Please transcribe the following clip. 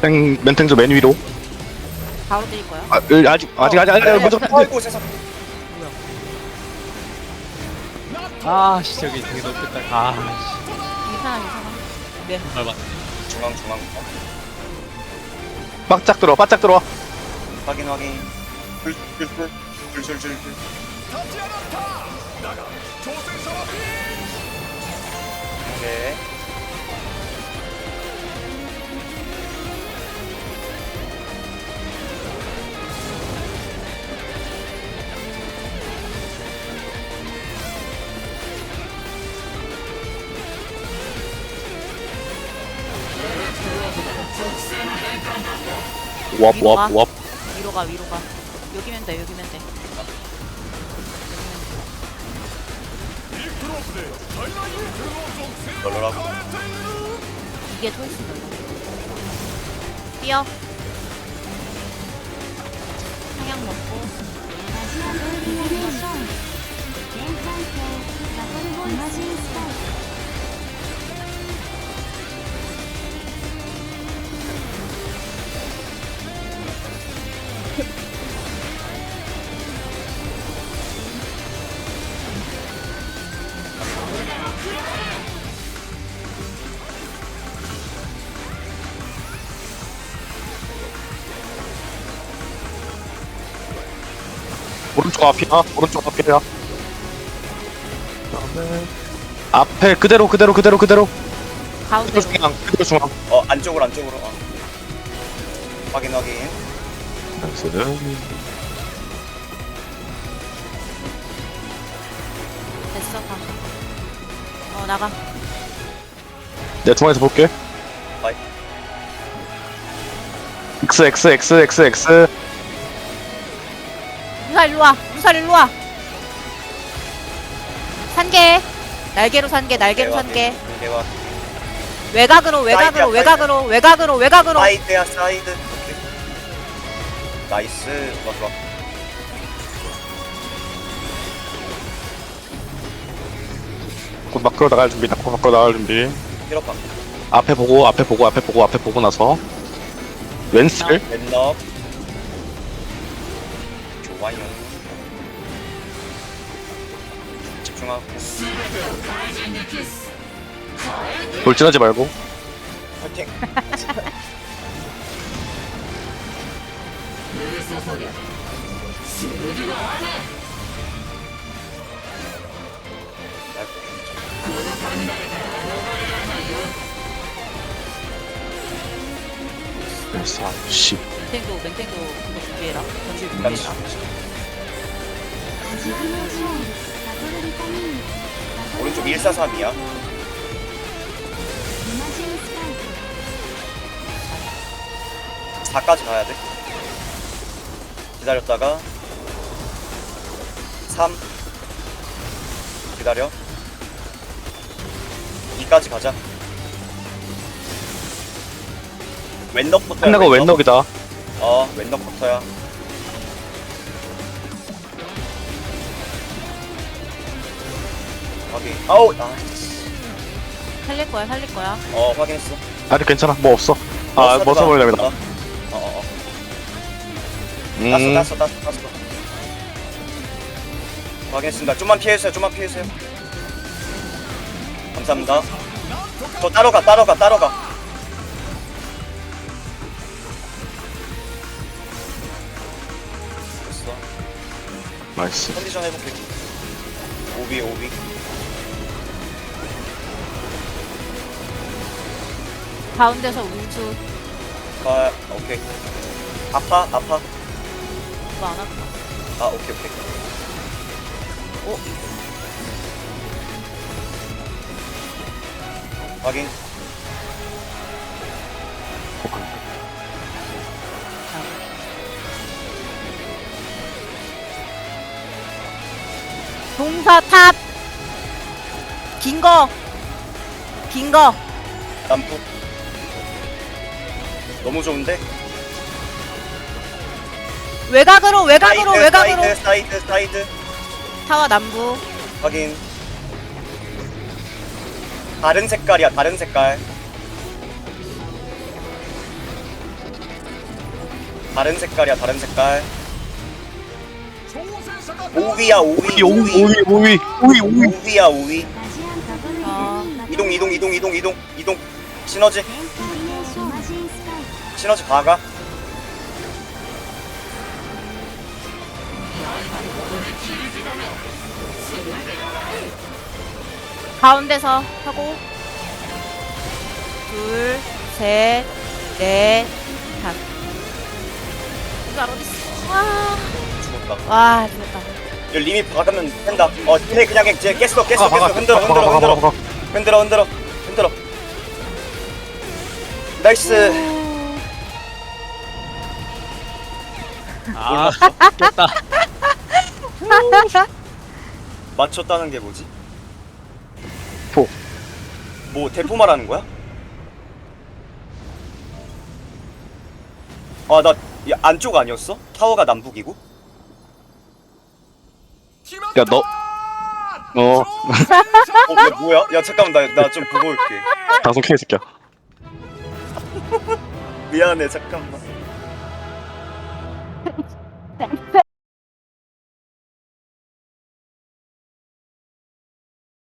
땡 멘탱저 맨 위로. 바로 드릴 거야. 아, 으, 아직 아직 아직 아직 먼저. 아이고 세상 아씨 저기 되게 높겠다 아씨. 괜찮아, 괜찮아. 네. 밟아 중앙 중앙. 어, 바짝 들어 바짝 들어. 확인 확인. 불불불불줄줄줄 오케이 위로 가. 왑왑왑. 위로 가, 위로 가. 여기면 돼, 여기면 돼. 널널하고 이게 초이스다. 뛰어. 상향 먹고. 오른쪽 앞이야. 오른쪽 앞이야. 그다음에 앞에 그대로 그대로 그대로 그대로. 가운데. 그대로 중앙 그대로 중앙. 어 안쪽으로 안쪽으로 어. 확인 확인 나이스. 됐어, 가. 어, 나가. 내 중앙에서 볼게. 아이. X X X X X. 무살 일로 와. 무살 일로 와. 산개. 날개로 산개, 날개로 산개. 대화 외곽으로, 외곽으로, 사이드야, 외곽으로, 외곽으로, 외곽으로. 사이드야 사이드 오케이 나이스 좋아 좋아 곧 밖으로 나갈 준비. 곧 밖으로 나갈 준비. 앞에 보고 앞에 보고 앞에 보고 앞에 보고 나서 왼슬 랜럽 좋아요 집중하고. 돌진하지 말고. 파이팅. 그래서 씨 맹탱도, 맹탱도 그거 준비해라. 일단 준비해라. 오른쪽 143이야. 4까지 가야 돼. 기다렸다가 3 기다려. 2까지 가자. 왼넉부터 끝나고 왼넉이다 어 왼넉부터야 확인. 아우! 아, 살릴 거야, 살릴 거야. 어 확인했어. 아직 괜찮아. 뭐 없어. 아 어, 뭐 써버리려다. 어 어 어 어, 음. 땄어 땄어 땄어 땄어. 확인했습니다. 좀만 피해주세요 좀만 피해주세요. 감사합니다. 저 따로 가 따로 가 따로 가 나이스. 컨디션 해볼게. 오비 오비. 가운데서 우주. 아 오케이. 아파 아파. 오빠 안 아파. 아 오케이 오케이. 오, 확인 동사 탑. 긴 거. 긴 거. 남부. 너무 좋은데? 외곽으로 외곽으로 사이드, 외곽으로. 사이드, 사이드, 사이드. 타워 남부. 확인. 다른 색깔이야, 다른 색깔. 다른 색깔이야, 다른 색깔. 오위야, 오위, 오위 오위 오위 오위 오위 오위 오위야, 오위. 어. 이동, 이동, 이동, 이동, 이동, 이동. 시너지, 시너지 가가. 가운데서 하고. 둘, 셋, 넷, 다섯. 이거 어딨어? 와, 죽었다. 와, 죽었다. 이거 리미 박으면 된다. 어, 해 그냥 깼어, 깼어, 박아, 깼어. 흔들어, 흔들어, 흔들어. 박아. 흔들어, 흔들어, 흔들어. 나이스. 아 깼다 맞췄다는 게 뭐지? 포. 뭐 대포 말하는 거야? 아, 나이 안쪽 아니었어? 타워가 남북이고? 야, 너. 어, 어, 야, 뭐야? 야, 잠깐만, 나, 나 좀 보고 올게. 방송 켜이 새끼야. 미안해, 잠깐만.